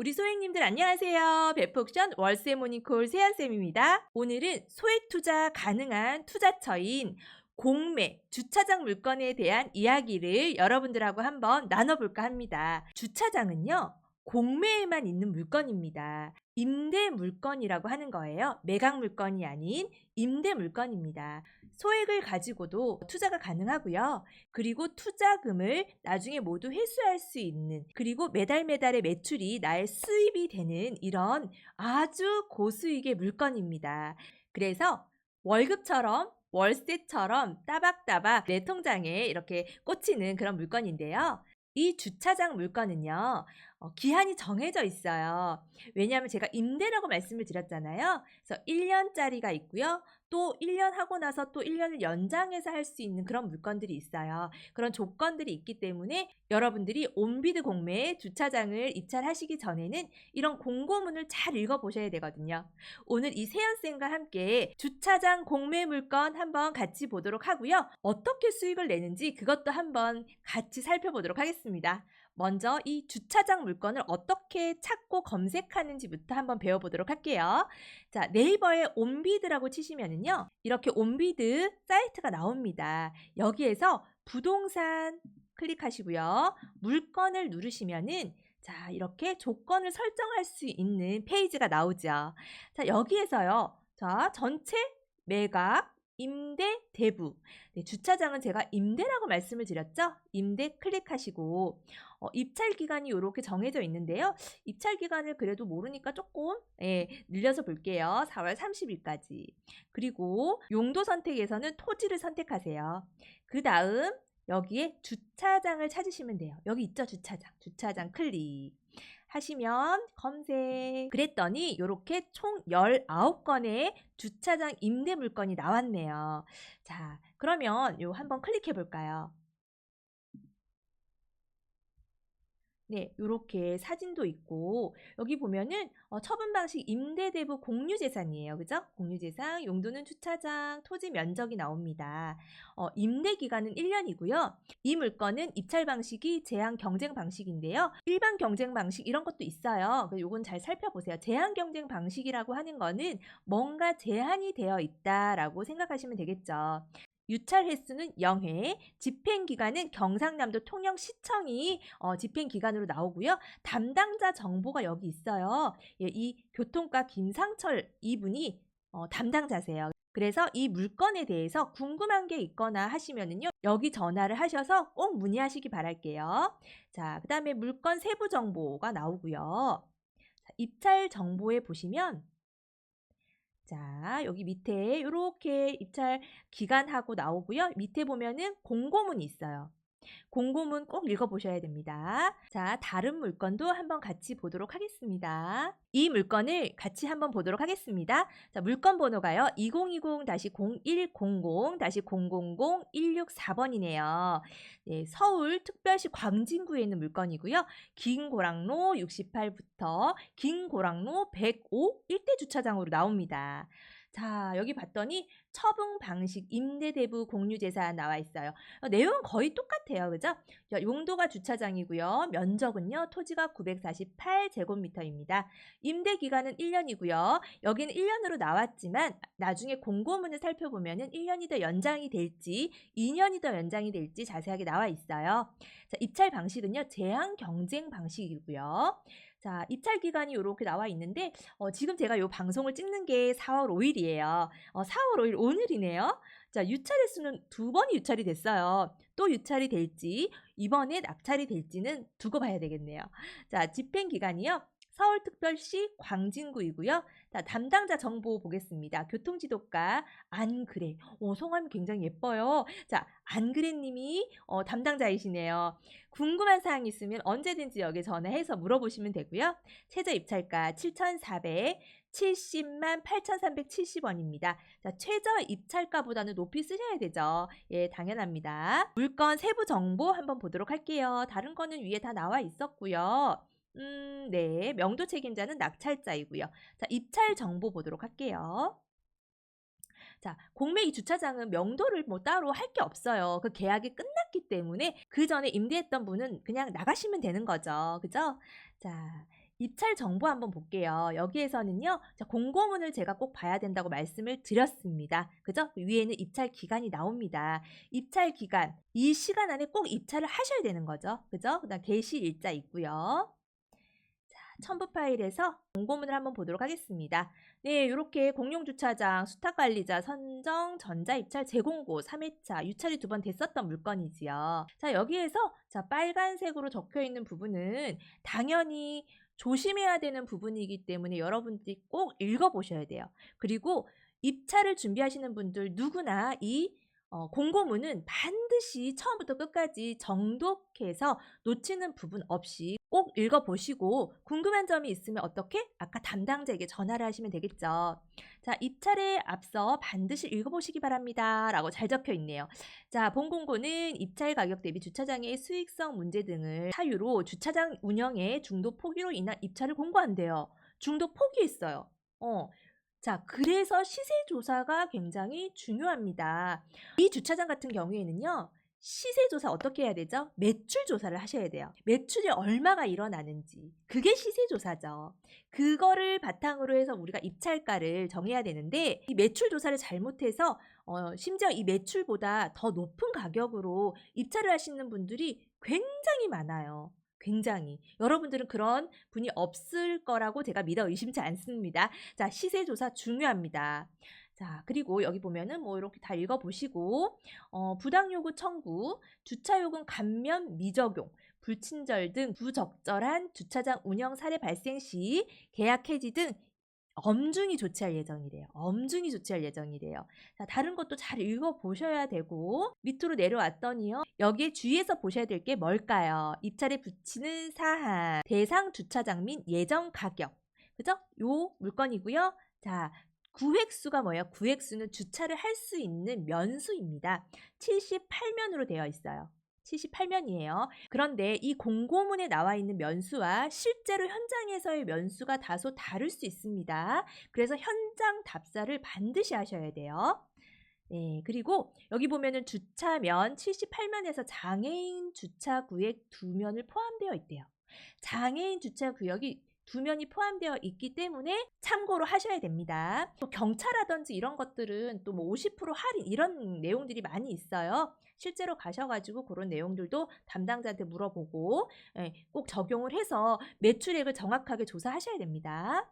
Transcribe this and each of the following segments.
우리 소액님들 안녕하세요. 베폭션 월세 모닝콜 세안쌤입니다. 오늘은 소액 투자 가능한 투자처인 공매, 주차장 물건에 대한 이야기를 여러분들하고 한번 나눠볼까 합니다. 주차장은요, 공매에만 있는 물건입니다. 임대 물건이라고 하는 거예요. 매각 물건이 아닌 임대 물건입니다. 소액을 가지고도 투자가 가능하고요. 그리고 투자금을 나중에 모두 회수할 수 있는 그리고 매달 매달의 매출이 나의 수입이 되는 이런 아주 고수익의 물건입니다. 그래서 월급처럼 월세처럼 따박따박 내 통장에 이렇게 꽂히는 그런 물건인데요. 이 주차장 물건은요, 어, 기한이 정해져 있어요. 왜냐하면 제가 임대라고 말씀을 드렸잖아요. 그래서 1년짜리가 있고요. 또 1년 하고 나서 또 1년을 연장해서 할 수 있는 그런 물건들이 있어요. 그런 조건들이 있기 때문에 여러분들이 온비드 공매에 주차장을 입찰하시기 전에는 이런 공고문을 잘 읽어보셔야 되거든요. 오늘 이 세연쌤과 함께 주차장 공매 물건 한번 같이 보도록 하고요. 어떻게 수익을 내는지 그것도 한번 같이 살펴보도록 하겠습니다. 먼저 이 주차장 물건을 어떻게 찾고 검색하는지부터 한번 배워보도록 할게요. 자, 네이버에 온비드라고 치시면은요. 이렇게 온비드 사이트가 나옵니다. 여기에서 부동산 클릭하시고요. 물건을 누르시면은 자, 이렇게 조건을 설정할 수 있는 페이지가 나오죠. 자, 여기에서요. 자, 전체 매각 임대 대부. 네, 주차장은 제가 임대라고 말씀을 드렸죠. 임대 클릭하시고 어, 입찰 기간이 이렇게 정해져 있는데요. 입찰 기간을 그래도 모르니까 조금 예, 늘려서 볼게요. 4월 30일까지. 그리고 용도 선택에서는 토지를 선택하세요. 그 다음 여기에 주차장을 찾으시면 돼요. 여기 있죠, 주차장. 주차장 클릭. 하시면 검색. 그랬더니 이렇게 총 19건의 주차장 임대 물건이 나왔네요. 자, 그러면 요 한번 클릭해 볼까요? 네, 요렇게 사진도 있고 여기 보면은 어, 처분 방식 임대 대부 공유 재산이에요. 그죠? 공유 재산, 용도는 주차장, 토지 면적이 나옵니다. 어, 임대 기간은 1년이고요. 이 물건은 입찰 방식이 제한 경쟁 방식인데요. 일반 경쟁 방식 이런 것도 있어요. 요건 잘 살펴보세요. 제한 경쟁 방식이라고 하는 거는 뭔가 제한이 되어 있다라고 생각하시면 되겠죠. 유찰 횟수는 0회, 집행 기간은 경상남도 통영시청이 어, 집행 기간으로 나오고요. 담당자 정보가 여기 있어요. 예, 이 교통과 김상철 이분이 어, 담당자세요. 그래서 이 물건에 대해서 궁금한 게 있거나 하시면은요, 여기 전화를 하셔서 꼭 문의하시기 바랄게요. 자, 그 다음에 물건 세부 정보가 나오고요. 자, 입찰 정보에 보시면 자, 여기 밑에 이렇게 입찰 기간하고 나오고요. 밑에 보면은 공고문이 있어요. 공고문 꼭 읽어보셔야 됩니다. 자, 다른 물건도 한번 같이 보도록 하겠습니다. 이 물건을 같이 한번 보도록 하겠습니다. 자, 물건 번호가요. 2020-0100-164번이네요. 네, 서울 특별시 광진구에 있는 물건이고요. 긴 고랑로 68부터 긴 고랑로 105 일대 주차장으로 나옵니다. 자, 여기 봤더니 처분 방식, 임대대부 공유재산 나와 있어요. 어, 내용은 거의 똑같아요. 그죠? 용도가 주차장이고요. 면적은요. 토지가 948제곱미터입니다. 임대 기간은 1년이고요. 여기는 1년으로 나왔지만 나중에 공고문을 살펴보면 은 1년이 더 연장이 될지 2년이 더 연장이 될지 자세하게 나와 있어요. 자, 입찰 방식은요. 제한 경쟁 방식이고요. 자, 입찰 기간이 이렇게 나와 있는데 어, 지금 제가 이 방송을 찍는 게 4월 5일이에요. 어, 4월 5일 오늘이네요. 자, 유찰 횟수는 두 번이 유찰이 됐어요. 또 유찰이 될지 이번에 낙찰이 될지는 두고 봐야 되겠네요. 자, 집행 기간이요. 서울특별시 광진구이고요. 자, 담당자 정보 보겠습니다. 교통지도과 안그래. 오, 성함이 굉장히 예뻐요. 자, 안그래님이 어, 담당자이시네요. 궁금한 사항 있으면 언제든지 여기 전화해서 물어보시면 되고요. 최저 입찰가 7,470만 8,370원입니다. 자, 최저 입찰가보다는 높이 쓰셔야 되죠. 예, 당연합니다. 물건 세부 정보 한번 보도록 할게요. 다른 거는 위에 다 나와 있었고요. 음, 네. 명도 책임자는 낙찰자이고요. 자, 입찰 정보 보도록 할게요. 자, 공매이 주차장은 명도를 뭐 따로 할 게 없어요. 그 계약이 끝났기 때문에 그 전에 임대했던 분은 그냥 나가시면 되는 거죠. 그죠? 자, 입찰 정보 한번 볼게요. 여기에서는요, 자, 공고문을 제가 꼭 봐야 된다고 말씀을 드렸습니다. 그죠? 그 위에는 입찰 기간이 나옵니다. 입찰 기간, 이 시간 안에 꼭 입찰을 하셔야 되는 거죠. 그죠? 그 다음 개시 일자 있고요. 자, 첨부 파일에서 공고문을 한번 보도록 하겠습니다. 네, 이렇게 공용주차장, 수탁관리자, 선정, 전자입찰, 재공고, 3회차, 유찰이 두 번 됐었던 물건이지요. 자, 여기에서 자, 빨간색으로 적혀 있는 부분은 당연히 조심해야 되는 부분이기 때문에 여러분들이 꼭 읽어보셔야 돼요. 그리고 입찰을 준비하시는 분들 누구나 이 어, 공고문은 반드시 처음부터 끝까지 정독해서 놓치는 부분 없이 꼭 읽어보시고 궁금한 점이 있으면 어떻게? 아까 담당자에게 전화를 하시면 되겠죠. 자, 입찰에 앞서 반드시 읽어보시기 바랍니다. 라고 잘 적혀 있네요. 자, 본공고는 입찰 가격 대비 주차장의 수익성 문제 등을 사유로 주차장 운영의 중도 포기로 인한 입찰을 공고한대요. 중도 포기했어요. 어. 자, 그래서 시세 조사가 굉장히 중요합니다. 이 주차장 같은 경우에는요. 시세 조사 어떻게 해야 되죠? 매출 조사를 하셔야 돼요. 매출이 얼마가 일어나는지. 그게 시세 조사죠. 그거를 바탕으로 해서 우리가 입찰가를 정해야 되는데 이 매출 조사를 잘못해서 어, 심지어 이 매출보다 더 높은 가격으로 입찰을 하시는 분들이 굉장히 많아요. 굉장히. 여러분들은 그런 분이 없을 거라고 제가 믿어 의심치 않습니다. 자, 시세 조사 중요합니다. 자, 그리고 여기 보면은 뭐 이렇게 다 읽어 보시고, 어, 부당 요구 청구, 주차 요금 감면 미적용, 불친절 등 부적절한 주차장 운영 사례 발생 시 계약 해지 등 엄중히 조치할 예정이래요. 엄중히 조치할 예정이래요. 자, 다른 것도 잘 읽어보셔야 되고, 밑으로 내려왔더니요. 여기에 주의해서 보셔야 될 게 뭘까요? 입찰에 붙이는 사항, 대상 주차장 및 예정 가격. 그죠? 요 물건이고요. 자, 구획수가 뭐예요? 구획수는 주차를 할 수 있는 면수입니다. 78면으로 되어 있어요. 78면이에요. 그런데 이 공고문에 나와 있는 면수와 실제로 현장에서의 면수가 다소 다를 수 있습니다. 그래서 현장 답사를 반드시 하셔야 돼요. 네, 그리고 여기 보면은 주차면 78면에서 장애인 주차 구역 두 면을 포함되어 있대요. 장애인 주차 구역이 두 면이 포함되어 있기 때문에 참고로 하셔야 됩니다. 또 경차라든지 이런 것들은 또 뭐 50% 할인 이런 내용들이 많이 있어요. 실제로 가셔가지고 그런 내용들도 담당자한테 물어보고 예, 꼭 적용을 해서 매출액을 정확하게 조사하셔야 됩니다.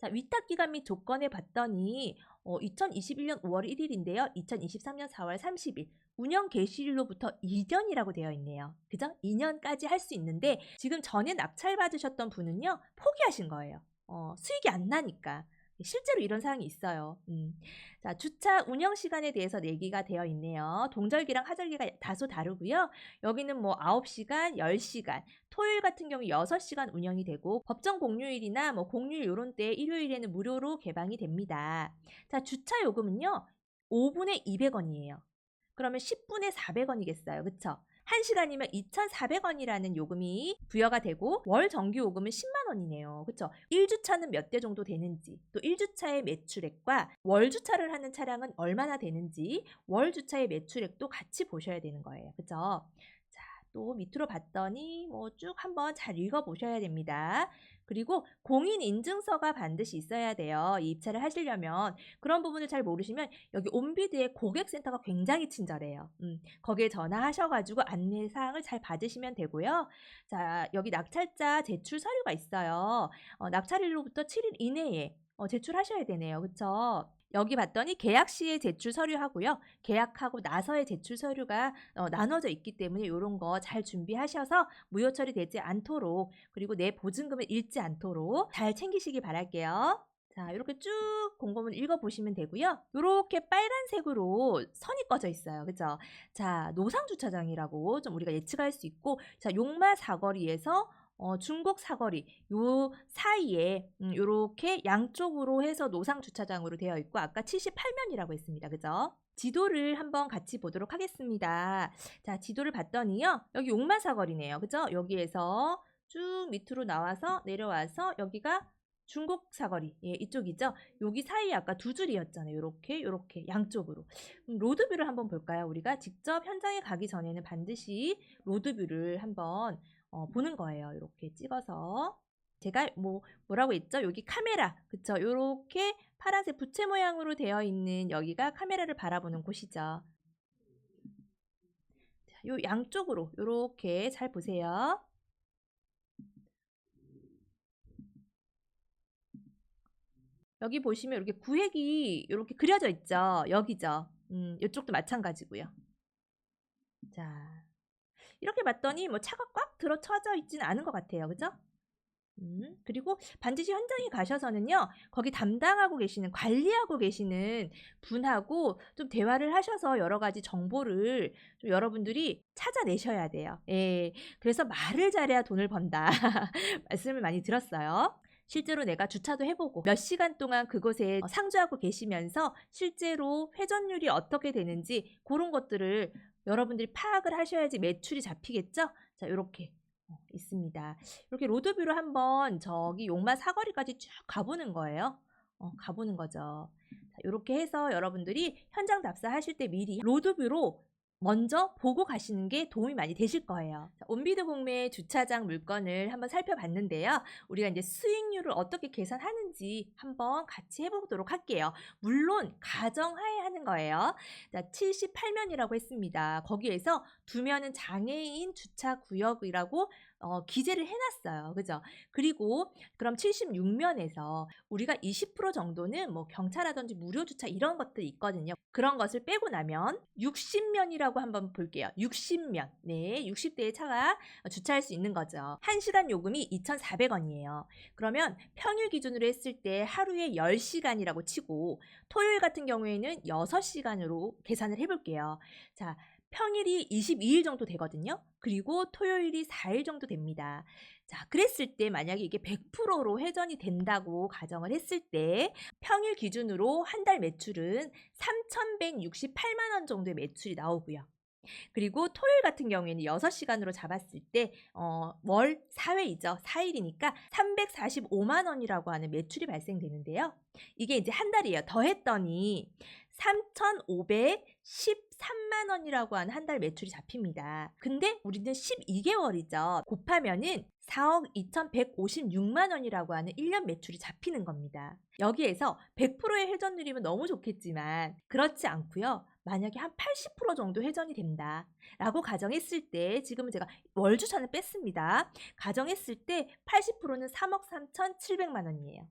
자, 위탁 기간 및 조건에 봤더니 어, 2021년 5월 1일인데요. 2023년 4월 30일 운영 개시일로부터 2년이라고 되어 있네요. 그죠? 2년까지 할 수 있는데 지금 전에 낙찰 받으셨던 분은요. 포기하신 거예요. 어, 수익이 안 나니까. 실제로 이런 사항이 있어요. 음. 자, 주차 운영 시간에 대해서 내기가 되어 있네요. 동절기랑 하절기가 다소 다르고요. 여기는 뭐 9시간, 10시간, 토요일 같은 경우 6시간 운영이 되고 법정 공휴일이나 뭐 공휴일 요런 때 일요일에는 무료로 개방이 됩니다. 자, 주차 요금은요. 5분에 200원이에요. 그러면 10분에 400원이겠어요. 그쵸? 1시간이면 2,400원이라는 요금이 부여가 되고 월 정기 요금은 10만 원이네요. 그렇죠? 1주차는 몇 대 정도 되는지, 또 1주차의 매출액과 월 주차를 하는 차량은 얼마나 되는지 월 주차의 매출액도 같이 보셔야 되는 거예요. 그렇죠? 자, 또 밑으로 봤더니 뭐 쭉 한번 잘 읽어 보셔야 됩니다. 그리고 공인 인증서가 반드시 있어야 돼요. 이 입찰을 하시려면 그런 부분을 잘 모르시면 여기 온비드의 고객센터가 굉장히 친절해요. 음, 거기에 전화하셔가지고 안내 사항을 잘 받으시면 되고요. 자 여기 낙찰자 제출 서류가 있어요. 어, 낙찰일로부터 7일 이내에 어, 제출하셔야 되네요. 그쵸? 여기 봤더니 계약 시에 제출 서류하고요. 계약하고 나서의 제출 서류가 어, 나눠져 있기 때문에 이런 거 잘 준비하셔서 무효 처리되지 않도록 그리고 내 보증금을 잃지 않도록 잘 챙기시기 바랄게요. 자, 이렇게 쭉 공고문 읽어보시면 되고요. 이렇게 빨간색으로 선이 꺼져 있어요. 그죠? 자, 노상주차장이라고 좀 우리가 예측할 수 있고, 자, 용마 사거리에서 어, 중국 사거리 요 사이에 음, 요렇게 양쪽으로 해서 노상 주차장으로 되어 있고 아까 78면이라고 했습니다. 그죠? 지도를 한번 같이 보도록 하겠습니다. 자, 지도를 봤더니요. 여기 용마 사거리네요. 그죠? 여기에서 쭉 밑으로 나와서 내려와서 여기가 중국 사거리 예, 이쪽이죠. 여기 사이에 아까 두 줄이었잖아요. 요렇게 요렇게 양쪽으로. 음, 로드뷰를 한번 볼까요? 우리가 직접 현장에 가기 전에는 반드시 로드뷰를 한번 어, 보는 거예요. 이렇게 찍어서. 제가 뭐 뭐라고 했죠? 여기 카메라. 그쵸? 요렇게 파란색 부채 모양으로 되어 있는 여기가 카메라를 바라보는 곳이죠. 자, 요 양쪽으로 요렇게 잘 보세요. 여기 보시면 이렇게 구획이 이렇게 그려져 있죠. 여기죠. 음, 이쪽도 마찬가지고요. 자, 이렇게 봤더니 뭐 차가 꽉 들어쳐져 있지는 않은 것 같아요. 그죠? 음, 그리고 반드시 현장에 가셔서는요, 거기 담당하고 계시는, 관리하고 계시는 분하고 좀 대화를 하셔서 여러 가지 정보를 좀 여러분들이 찾아내셔야 돼요. 예. 그래서 말을 잘해야 돈을 번다. 말씀을 많이 들었어요. 실제로 내가 주차도 해보고 몇 시간 동안 그곳에 어, 상주하고 계시면서 실제로 회전율이 어떻게 되는지 그런 것들을 여러분들이 파악을 하셔야지 매출이 잡히겠죠? 자, 이렇게 있습니다. 이렇게 로드뷰로 한번 저기 용마 사거리까지 쭉 가보는 거예요. 어, 가보는 거죠. 자, 이렇게 해서 여러분들이 현장 답사하실 때 미리 로드뷰로 먼저 보고 가시는 게 도움이 많이 되실 거예요. 자, 온비드 공매 주차장 물건을 한번 살펴봤는데요. 우리가 이제 수익률을 어떻게 계산하는지 한번 같이 해보도록 할게요. 물론 가정하에 하는 거예요. 자, 78면이라고 했습니다. 거기에서 두 면은 장애인 주차 구역이라고 어, 기재를 해놨어요. 그죠? 그리고 그럼 76면에서 우리가 20% 정도는 뭐 경차라든지 무료 주차 이런 것들이 있거든요. 그런 것을 빼고 나면 60면이라고 한번 볼게요. 60면. 네, 60대의 차가 주차할 수 있는 거죠. 1시간 요금이 2,400원이에요. 그러면 평일 기준으로 했을 때 하루에 10시간이라고 치고 토요일 같은 경우에는 6시간으로 계산을 해볼게요. 자, 평일이 22일 정도 되거든요. 그리고 토요일이 4일 정도 됩니다. 자, 그랬을 때 만약에 이게 100%로 회전이 된다고 가정을 했을 때 평일 기준으로 한 달 매출은 3,168만 원 정도의 매출이 나오고요. 그리고 토요일 같은 경우에는 6시간으로 잡았을 때, 어, 월 4회이죠. 4일이니까 345만 원이라고 하는 매출이 발생되는데요. 이게 이제 한 달이에요. 더 했더니 3,513만 원이라고 하는 한 달 매출이 잡힙니다. 근데 우리는 12개월이죠. 곱하면은 4억 2,156만 원이라고 하는 1년 매출이 잡히는 겁니다. 여기에서 100%의 회전율이면 너무 좋겠지만 그렇지 않고요. 만약에 한 80% 정도 회전이 된다. 라고 가정했을 때 지금은 제가 월주차는 뺐습니다. 가정했을 때 80%는 3억 3,700만 원이에요.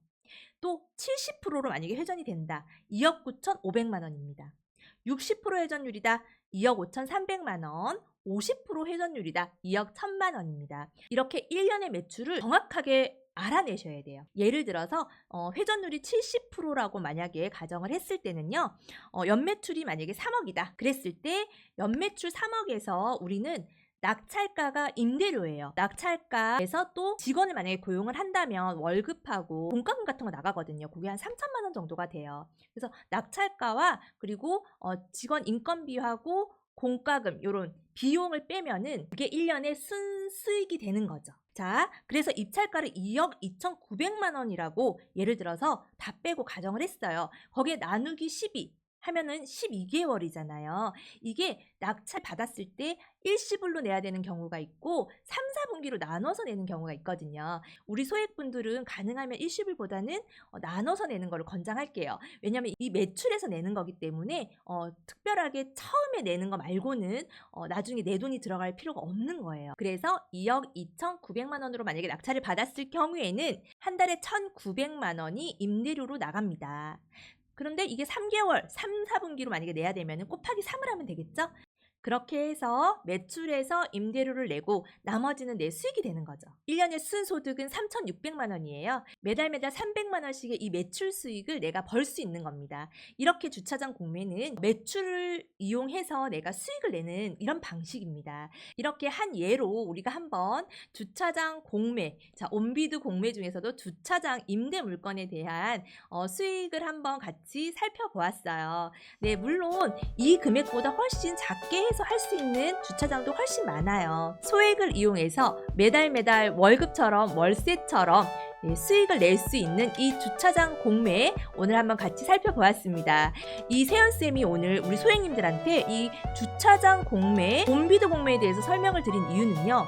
또 70%로 만약에 회전이 된다. 2억 9,500만 원입니다. 60% 회전율이다. 2억 5,300만 원. 50% 회전율이다. 2억 1,000만 원입니다. 이렇게 1년의 매출을 정확하게 알아내셔야 돼요. 예를 들어서 어, 회전율이 70%라고 만약에 가정을 했을 때는요. 어, 연매출이 만약에 3억이다. 그랬을 때 연매출 3억에서 우리는 낙찰가가 임대료예요. 낙찰가에서 또 직원을 만약에 고용을 한다면 월급하고 공과금 같은 거 나가거든요. 그게 한 3천만 원 정도가 돼요. 그래서 낙찰가와 그리고 어, 직원 인건비하고 공과금 요런 비용을 빼면은 그게 1년에 순 수익이 되는 거죠. 자, 그래서 입찰가를 2억 2,900만 원이라고 예를 들어서 다 빼고 가정을 했어요. 거기에 나누기 12 하면은 12개월이잖아요. 이게 낙찰 받았을 때 일시불로 내야 되는 경우가 있고 3, 4분기로 나눠서 내는 경우가 있거든요. 우리 소액분들은 가능하면 일시불보다는 어, 나눠서 내는 거를 권장할게요. 왜냐하면 이 매출에서 내는 거기 때문에 어, 특별하게 처음에 내는 거 말고는 어, 나중에 내 돈이 들어갈 필요가 없는 거예요. 그래서 2억 2,900만 원으로 만약에 낙찰을 받았을 경우에는 한 달에 1,900만 원이 임대료로 나갑니다. 그런데 이게 3개월, 3, 4분기로 만약에 내야 되면 곱하기 3을 하면 되겠죠? 그렇게 해서 매출에서 임대료를 내고 나머지는 내 수익이 되는 거죠. 1년의 순소득은 3,600만 원이에요. 매달 매달 300만 원씩의 이 매출 수익을 내가 벌 수 있는 겁니다. 이렇게 주차장 공매는 매출을 이용해서 내가 수익을 내는 이런 방식입니다. 이렇게 한 예로 우리가 한번 주차장 공매, 자, 온비드 공매 중에서도 주차장 임대 물건에 대한 어, 수익을 한번 같이 살펴보았어요. 네, 물론 이 금액보다 훨씬 작게 해서 할 수 있는 주차장도 훨씬 많아요. 소액을 이용해서 매달 매달 월급처럼 월세처럼 예, 수익을 낼 수 있는 이 주차장 공매 오늘 한번 같이 살펴보았습니다. 이 세연쌤이 오늘 우리 소행님들한테 이 주차장 공매, 봄비드 공매에 대해서 설명을 드린 이유는요.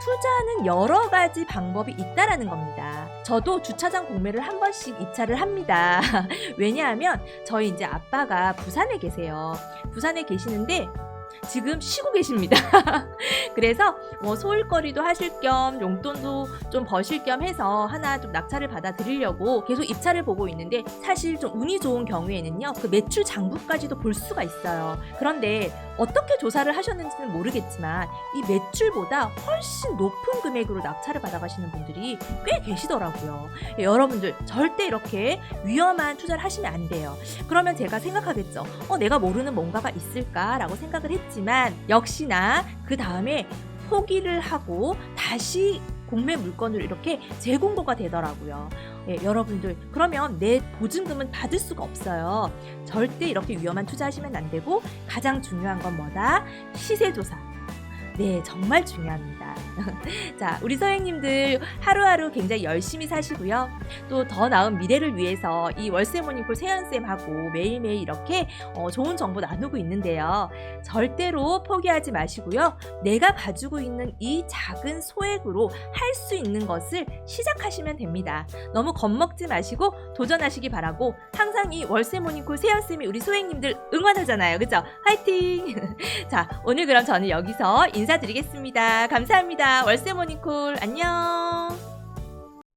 투자는 여러 가지 방법이 있다라는 겁니다. 저도 주차장 공매를 한 번씩 입찰을 합니다. 왜냐하면 저희 이제 아빠가 부산에 계세요. 부산에 계시는데 지금 쉬고 계십니다. 그래서 뭐 소일거리도 하실 겸 용돈도 좀 버실 겸 해서 하나 좀 낙찰을 받아 드리려고 계속 입찰을 보고 있는데 사실 좀 운이 좋은 경우에는요 그 매출 장부까지도 볼 수가 있어요. 그런데 어떻게 조사를 하셨는지는 모르겠지만 이 매출보다 훨씬 높은 금액으로 낙찰을 받아가시는 분들이 꽤 계시더라고요. 예, 여러분들 절대 이렇게 위험한 투자를 하시면 안 돼요. 그러면 제가 생각하겠죠. 어, 내가 모르는 뭔가가 있을까라고 생각을 했지만 역시나 그 다음에 포기를 하고 다시 공매 물건을 이렇게 재공고가 되더라고요. 예, 여러분들 그러면 내 보증금은 받을 수가 없어요. 절대 이렇게 위험한 투자하시면 안 되고 가장 중요한 건 뭐다? 시세 조사. 네, 정말 중요합니다. 자, 우리 서행님들 하루하루 굉장히 열심히 사시고요. 또 더 나은 미래를 위해서 이 월세 모닝콜 세연쌤하고 매일매일 이렇게 어, 좋은 정보 나누고 있는데요. 절대로 포기하지 마시고요. 내가 가지고 있는 이 작은 소액으로 할 수 있는 것을 시작하시면 됩니다. 너무 겁먹지 마시고 도전하시기 바라고 항상 이 월세 모닝콜 세연쌤이 우리 소행님들 응원하잖아요. 그죠? 화이팅! 자, 오늘 그럼 저는 여기서 인사드리겠습니다. 월세 모닝콜 안녕!